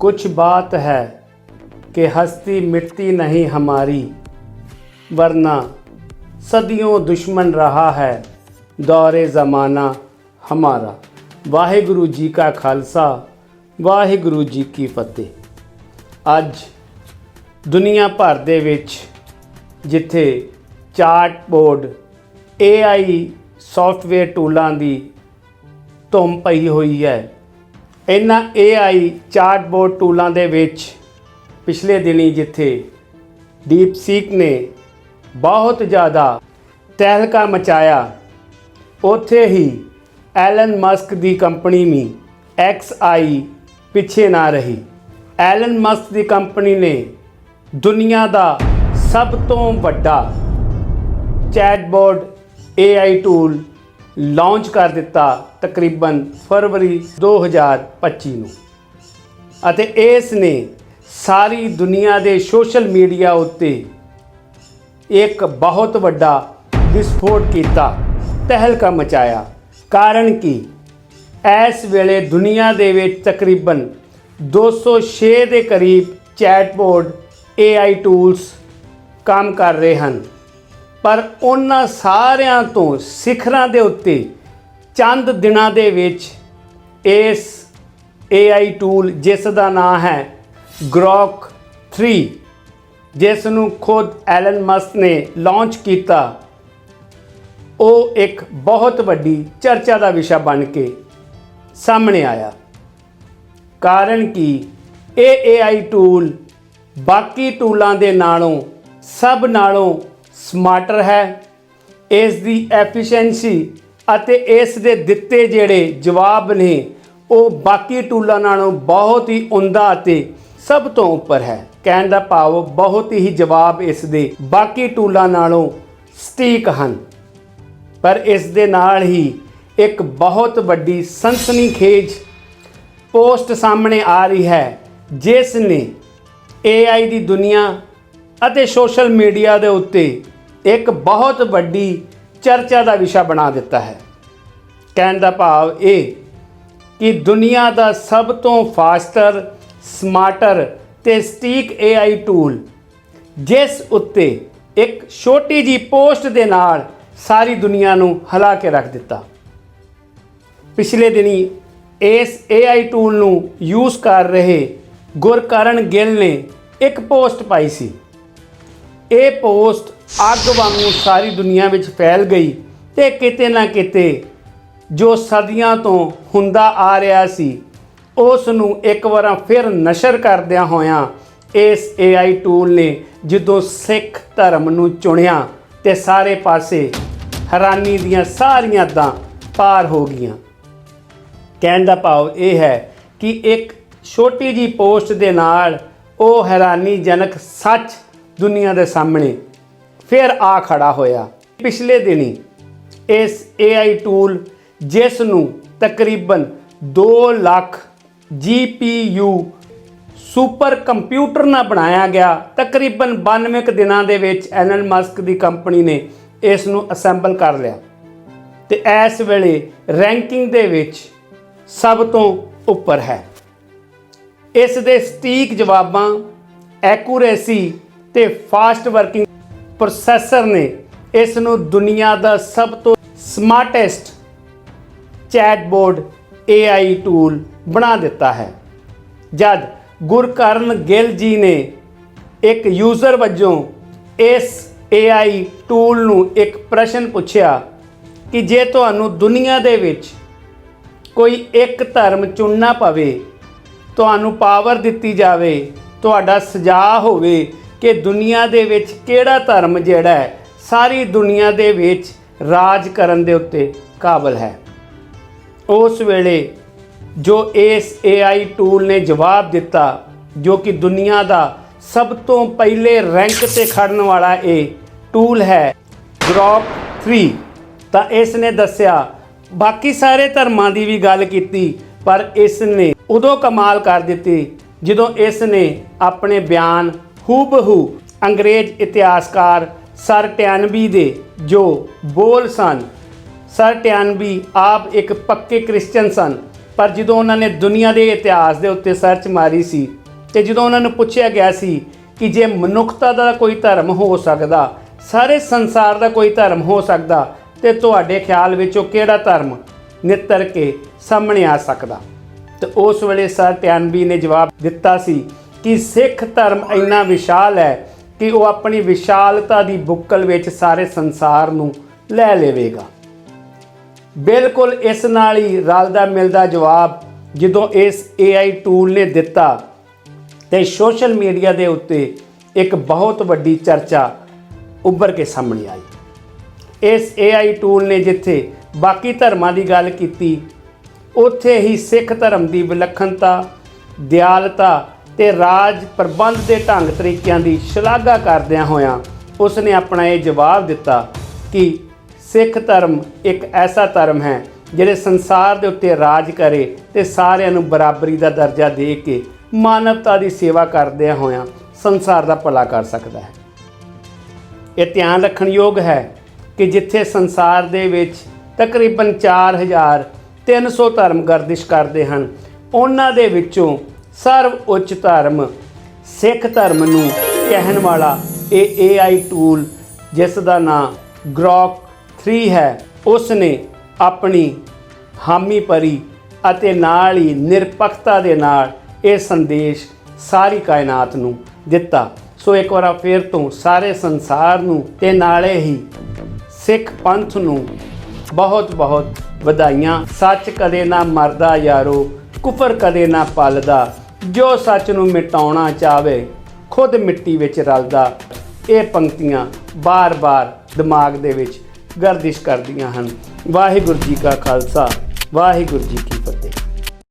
कुछ बात है कि हस्ती मिटती नहीं हमारी वरना सदियों दुश्मन रहा है दौरे ज़माना हमारा ਵਾਹਿਗੁਰੂ ਜੀ ਕਾ ਖਾਲਸਾ ਵਾਹਿਗੁਰੂ ਜੀ ਕੀ ਫਤਿਹ ਅੱਜ ਦੁਨੀਆ ਭਰ ਦੇ ਵਿੱਚ ਜਿੱਥੇ ਚਾਰਟ ਬੋਰਡ AI ਸੌਫਟਵੇਅਰ ਟੂਲਾਂ ਦੀ ਧੁੰਮ ਪਈ ਹੋਈ ਹੈ ਇਹਨਾਂ AI ਚਾਰਟ ਬੋਰਡ ਟੂਲਾਂ ਦੇ ਵਿੱਚ ਪਿਛਲੇ ਦਿਨੀ ਜਿੱਥੇ ਡੀਪ ਸੀਕ ਨੇ ਬਹੁਤ ਜ਼ਿਆਦਾ ਤਹਿਲਕਾ ਮਚਾਇਆ, ਉੱਥੇ ਹੀ ਐਲਨ ਮਸਕ ਦੀ ਕੰਪਨੀ ਵੀ XI ਪਿੱਛੇ ਨਾ ਰਹੀ। ਐਲਨ ਮਸਕ ਦੀ ਕੰਪਨੀ ਨੇ ਦੁਨੀਆ ਦਾ ਸਭ ਤੋਂ ਵੱਡਾ ਚੈਟਬੋਟ AI ਟੂਲ ਲਾਂਚ ਕਰ ਦਿੱਤਾ ਤਕਰੀਬਨ ਫਰਵਰੀ 2025 ਨੂੰ। ਅਤੇ ਇਸ ਨੇ ਸਾਰੀ ਦੁਨੀਆ ਦੇ ਸੋਸ਼ਲ ਮੀਡੀਆ ਉੱਤੇ ਇੱਕ ਬਹੁਤ ਵੱਡਾ ਵਿਸਫੋਟ ਕੀਤਾ, ਤਹਿਲਕਾ ਮਚਾਇਆ। ਕਾਰਨ ਕਿ? ਇਸ ਵੇਲੇ ਦੁਨੀਆ ਦੇ ਵਿੱਚ ਤਕਰੀਬਨ 206 ਦੇ ਕਰੀਬ ਚੈਟਬੋਟ AI ਟੂਲਸ ਕੰਮ ਕਰ ਰਹੇ ਹਨ। ਪਰ ਉਹਨਾਂ ਸਾਰਿਆਂ ਤੋਂ ਸਿਖਰਾਂ ਦੇ ਉੱਤੇ ਚੰਦ ਦਿਨਾਂ ਦੇ ਵਿੱਚ ਇਸ AI ਟੂਲ ਜਿਸ ਦਾ ਨਾਮ ਹੈ ਗ੍ਰੋਕ 3 ਜਿਸ ਨੂੰ ਖੁਦ ਐਲਨ ਮਸਕ ਨੇ ਲਾਂਚ ਕੀਤਾ, ਉਹ ਇੱਕ ਬਹੁਤ ਵੱਡੀ ਚਰਚਾ ਦਾ ਵਿਸ਼ਾ ਬਣ ਕੇ ਸਾਹਮਣੇ ਆਇਆ। ਕਾਰਨ ਕਿ? ਇਹ AI ਟੂਲ ਬਾਕੀ ਟੂਲਾਂ ਦੇ ਨਾਲੋਂ, ਸਭ ਨਾਲੋਂ ਸਮਾਰਟਰ ਹੈ। ਇਸ ਦੀ ਐਫੀਸ਼ੀਐਂਸੀ ਅਤੇ ਇਸ ਦੇ ਦਿੱਤੇ ਜਿਹੜੇ ਜਵਾਬ ਨੇ, ਉਹ ਬਾਕੀ ਟੂਲਾਂ ਨਾਲੋਂ ਬਹੁਤ ਹੀ ਉਮਦਾ ਅਤੇ ਸਭ ਤੋਂ ਉੱਪਰ ਹੈ। ਕਹਿਣ ਦਾ ਭਾਵ ਬਹੁਤ ਹੀ ਜਵਾਬ ਇਸ ਦੇ ਬਾਕੀ ਟੂਲਾਂ ਨਾਲੋਂ ਸਟੀਕ ਹਨ। ਪਰ ਇਸ ਦੇ ਨਾਲ ਹੀ ਇੱਕ ਬਹੁਤ ਵੱਡੀ ਸਨਸਨੀਖੇਜ ਪੋਸਟ ਸਾਹਮਣੇ ਆ ਰਹੀ ਹੈ, ਜਿਸ ਨੇ AI ਦੀ ਦੁਨੀਆ ਅਤੇ ਸੋਸ਼ਲ ਮੀਡੀਆ ਦੇ ਉੱਤੇ ਇੱਕ ਬਹੁਤ ਵੱਡੀ ਚਰਚਾ ਦਾ ਵਿਸ਼ਾ ਬਣਾ ਦਿੱਤਾ ਹੈ। ਕਹਿਣ ਦਾ ਭਾਵ ਇਹ ਕਿ ਦੁਨੀਆ ਦਾ ਸਭ ਤੋਂ ਫਾਸਟਰ, ਸਮਾਰਟਰ ਤੇ ਸਟੀਕ AI ਟੂਲ, ਜਿਸ ਉੱਤੇ ਇੱਕ ਛੋਟੀ ਜੀ ਪੋਸਟ ਦੇ ਨਾਲ ਸਾਰੀ ਦੁਨੀਆ ਨੂੰ ਹਿਲਾ ਕੇ ਰੱਖ ਦਿੱਤਾ। ਪਿਛਲੇ ਦਿਨੀ ਇਸ AI ਟੂਲ ਨੂੰ ਯੂਜ਼ ਕਰ ਰਹੇ ਗੁਰਕਰਨ ਗਿੱਲ ਨੇ ਇੱਕ ਪੋਸਟ ਪਾਈ ਸੀ। ਇਹ ਪੋਸਟ ਅੱਗ ਵਾਂਗੂ ਸਾਰੀ ਦੁਨੀਆ ਵਿੱਚ ਫੈਲ ਗਈ ਤੇ ਕਿਤੇ ਨਾ ਕਿਤੇ ਜੋ ਸਦੀਆਂ ਤੋਂ ਹੁੰਦਾ ਆ ਰਿਹਾ ਸੀ ਉਸ ਨੂੰ ਇੱਕ ਵਾਰ ਫਿਰ ਨਸ਼ਰ ਕਰਦਿਆਂ ਹੋਇਆਂ ਇਸ AI ਟੂਲ ਨੇ ਜਦੋਂ ਸਿੱਖ ਧਰਮ ਨੂੰ ਚੁਣਿਆ ਤੇ ਸਾਰੇ ਪਾਸੇ ਹੈਰਾਨੀ ਦੀਆਂ ਸਾਰੀਆਂ ਤਾਂ ਪਾਰ ਹੋ ਗਈਆਂ। ਕਹਿਣ ਦਾ ਭਾਵ ਇਹ ਹੈ ਕਿ ਇੱਕ ਛੋਟੀ ਜੀ ਪੋਸਟ ਦੇ ਨਾਲ ਉਹ ਹੈਰਾਨੀਜਨਕ ਸੱਚ ਦੁਨੀਆ ਦੇ ਸਾਹਮਣੇ ਫਿਰ ਆ ਖੜਾ ਹੋਇਆ। ਪਿਛਲੇ ਦਿਨੀ ਇਸ AI ਟੂਲ ਜਿਸ ਨੂੰ ਤਕਰੀਬਨ 2 ਲੱਖ GPU ਸੁਪਰ ਕੰਪਿਊਟਰ ਨਾਲ ਬਣਾਇਆ ਗਿਆ, ਤਕਰੀਬਨ 92 ਕੁ ਦਿਨਾਂ ਦੇ ਵਿੱਚ ਐਲਨ ਮਸਕ ਦੀ ਕੰਪਨੀ ਨੇ ਇਸ ਨੂੰ ਅਸੈਂਬਲ ਕਰ ਲਿਆ। ਤੇ ਇਸ ਵੇਲੇ ਰੈਂਕਿੰਗ ਦੇ ਵਿੱਚ ਸਭ ਤੋਂ ਉੱਪਰ ਹੈ। ਇਸ ਦੇ ਸਟੀਕ ਜਵਾਬਾਂ ਐਕੂਰੇਸੀ ਤੇ ਫਾਸਟ ਵਰਕਿੰਗ ਪ੍ਰੋਸੈਸਰ ਨੇ ਇਸ ਨੂੰ ਦੁਨੀਆ ਦਾ ਸਭ ਤੋਂ ਸਮਾਰਟੈਸਟ ਚੈਟਬੋਟ AI ਟੂਲ ਬਣਾ ਦਿੱਤਾ ਹੈ। ਜਦ ਗੁਰਕਰਨ ਗਿੱਲ ਜੀ ਨੇ ਇੱਕ ਯੂਜ਼ਰ ਵਜੋਂ ਇਸ AI ਟੂਲ ਨੂੰ ਇੱਕ ਪ੍ਰਸ਼ਨ ਪੁੱਛਿਆ ਕਿ ਜੇ ਤੁਹਾਨੂੰ ਦੁਨੀਆ ਦੇ ਵਿੱਚ ਕੋਈ ਇੱਕ ਧਰਮ ਚੁਣਨਾ ਪਵੇ, ਤੁਹਾਨੂੰ ਪਾਵਰ ਦਿੱਤੀ ਜਾਵੇ, ਤੁਹਾਡਾ ਸੁਝਾਅ ਹੋਵੇ ਕਿ ਦੁਨੀਆ ਦੇ ਵਿੱਚ ਕਿਹੜਾ ਧਰਮ ਜਿਹੜਾ ਹੈ, ਸਾਰੀ ਦੁਨੀਆ ਦੇ ਵਿੱਚ ਰਾਜ ਕਰਨ ਦੇ ਉੱਤੇ ਕਾਬਲ ਹੈ। ਉਸ ਵੇਲੇ ਜੋ ਇਸ AI ਟੂਲ ਨੇ ਜਵਾਬ ਦਿੱਤਾ, ਜੋ ਕਿ ਦੁਨੀਆ ਦਾ ਸਭ ਤੋਂ ਪਹਿਲੇ ਰੈਂਕ ਤੇ ਖੜਨ ਵਾਲਾ ਇਹ ਟੂਲ ਹੈ ਗ੍ਰੋਕ 3 ਤਾਂ ਇਸ ਨੇ ਦੱਸਿਆ, ਬਾਕੀ ਸਾਰੇ ਧਰਮਾਂ ਦੀ ਵੀ ਗੱਲ ਕੀਤੀ, ਪਰ ਇਸ ਨੇ ਉਦੋਂ ਕਮਾਲ ਕਰ ਦਿੱਤੀ, ਜਦੋਂ ਇਸ ਨੇ ਆਪਣੇ ਬਿਆਨ ਹੂਬਹੂ ਅੰਗਰੇਜ਼ ਇਤਿਹਾਸਕਾਰ ਸਰ ਟਿਆਨਬੀ ਦੇ ਜੋ ਬੋਲ ਸਨ। ਸਰ ਟਿਆਨਬੀ ਆਪ ਇੱਕ ਪੱਕੇ ਕ੍ਰਿਸਚੀਅਨ ਸਨ, ਪਰ ਜਦੋਂ ਉਹਨਾਂ ਨੇ ਦੁਨੀਆ ਦੇ ਇਤਿਹਾਸ ਦੇ ਉੱਤੇ ਸਰਚ ਮਾਰੀ ਸੀ ਤੇ ਜਦੋਂ ਉਹਨਾਂ ਨੂੰ ਪੁੱਛਿਆ ਗਿਆ ਸੀ ਕਿ ਜੇ ਮਨੁੱਖਤਾ ਦਾ ਕੋਈ ਧਰਮ ਹੋ ਸਕਦਾ, ਸਾਰੇ ਸੰਸਾਰ ਦਾ ਕੋਈ ਧਰਮ ਹੋ ਸਕਦਾ, ਤੇ ਤੁਹਾਡੇ ਖਿਆਲ ਵਿੱਚ ਉਹ ਕਿਹੜਾ ਧਰਮ ਨਿੱਤਰ ਕੇ ਸਾਹਮਣੇ ਆ ਸਕਦਾ? ਤੇ ਉਸ ਵੇਲੇ ਸਰ ਟਿਆਨਬੀ ਨੇ ਜਵਾਬ ਦਿੱਤਾ ਸੀ ਕਿ ਸਿੱਖ ਧਰਮ ਇੰਨਾ ਵਿਸ਼ਾਲ ਹੈ ਕਿ ਉਹ ਆਪਣੀ ਵਿਸ਼ਾਲਤਾ ਦੀ ਬੁੱਕਲ ਵਿੱਚ ਸਾਰੇ ਸੰਸਾਰ ਨੂੰ ਲੈ ਲਵੇਗਾ। ਬਿਲਕੁਲ ਇਸ ਨਾਲ ਹੀ ਰਲਦਾ ਮਿਲਦਾ ਜਵਾਬ ਜਦੋਂ ਇਸ AI ਟੂਲ ਨੇ ਦਿੱਤਾ ਤੇ ਸੋਸ਼ਲ ਮੀਡੀਆ ਦੇ ਉੱਤੇ ਇੱਕ ਬਹੁਤ ਵੱਡੀ ਚਰਚਾ ਉੱਭਰ ਕੇ ਸਾਹਮਣੇ ਆਈ। ਇਸ AI ਟੂਲ ਨੇ ਜਿੱਥੇ ਬਾਕੀ ਧਰਮਾਂ ਦੀ ਗੱਲ ਕੀਤੀ, ਉੱਥੇ ਹੀ ਸਿੱਖ ਧਰਮ ਦੀ ਵਿਲੱਖਣਤਾ, ਦਿਆਲਤਾ ਤੇ ਰਾਜ ਪ੍ਰਬੰਧ ਦੇ ਢੰਗ ਤਰੀਕਿਆਂ ਦੀ ਸ਼ਲਾਘਾ ਕਰਦਿਆਂ ਹੋਇਆਂ ਉਸ ਨੇ ਆਪਣਾ ਇਹ ਜਵਾਬ ਦਿੱਤਾ ਕਿ ਸਿੱਖ ਧਰਮ ਇੱਕ ਐਸਾ ਧਰਮ ਹੈ ਜਿਹੜੇ ਸੰਸਾਰ ਦੇ ਉੱਤੇ ਰਾਜ ਕਰੇ ਤੇ ਸਾਰਿਆਂ ਨੂੰ ਬਰਾਬਰੀ ਦਾ ਦਰਜਾ ਦੇ ਕੇ ਮਾਨਵਤਾ ਦੀ ਸੇਵਾ ਕਰਦਿਆਂ ਹੋਇਆਂ ਸੰਸਾਰ ਦਾ ਭਲਾ ਕਰ ਸਕਦਾ ਹੈ। ਇਹ ਧਿਆਨ ਰੱਖਣ ਯੋਗ ਹੈ ਕਿ ਜਿੱਥੇ ਸੰਸਾਰ ਦੇ ਵਿੱਚ ਤਕਰੀਬਨ 4300 ਧਰਮ ਗਰਦਿਸ਼ ਕਰਦੇ ਹਨ, ਉਹਨਾਂ ਦੇ ਵਿੱਚੋਂ ਸਰਵ ਉੱਚ ਧਰਮ, ਸਿੱਖ ਧਰਮ ਨੂੰ ਕਹਿਣ ਵਾਲਾ ਇਹ AI ਟੂਲ ਜਿਸ ਦਾ ਨਾਮ ਗ੍ਰੋਕ 3 ਹੈ ਉਸ ਨੇ ਆਪਣੀ ਹਾਮੀ ਭਰੀ ਅਤੇ ਨਾਲ ਹੀ ਨਿਰਪੱਖਤਾ ਦੇ ਨਾਲ ਇਹ ਸੰਦੇਸ਼ ਸਾਰੀ ਕਾਇਨਾਤ ਨੂੰ ਦਿੱਤਾ। ਸੋ ਇੱਕ ਵਾਰ ਫੇਰ ਤੋਂ ਸਾਰੇ ਸੰਸਾਰ ਨੂੰ ਤੇ ਨਾਲੇ ਹੀ ਸਿੱਖ ਪੰਥ ਨੂੰ ਬਹੁਤ ਬਹੁਤ ਵਧਾਈਆਂ। ਸੱਚ ਕਦੇ ਨਾ ਮਰਦਾ ਯਾਰੋ, ਕੁਫਰ ਕਦੇ ਨਾ ਪਲਦਾ। ਜੋ ਸੱਚ ਨੂੰ ਮਿਟਾਉਣਾ ਚਾਵੇ ਖੁਦ ਮਿੱਟੀ ਵਿੱਚ ਰਲਦਾ, ਇਹ ਪੰਕਤੀਆਂ ਬਾਰ-ਬਾਰ ਦਿਮਾਗ ਦੇ ਵਿੱਚ ਗਰਦਿਸ਼ ਕਰਦੀਆਂ ਹਨ। ਵਾਹਿਗੁਰੂ ਜੀ ਕਾ ਖਾਲਸਾ, ਵਾਹਿਗੁਰੂ ਜੀ ਕੀ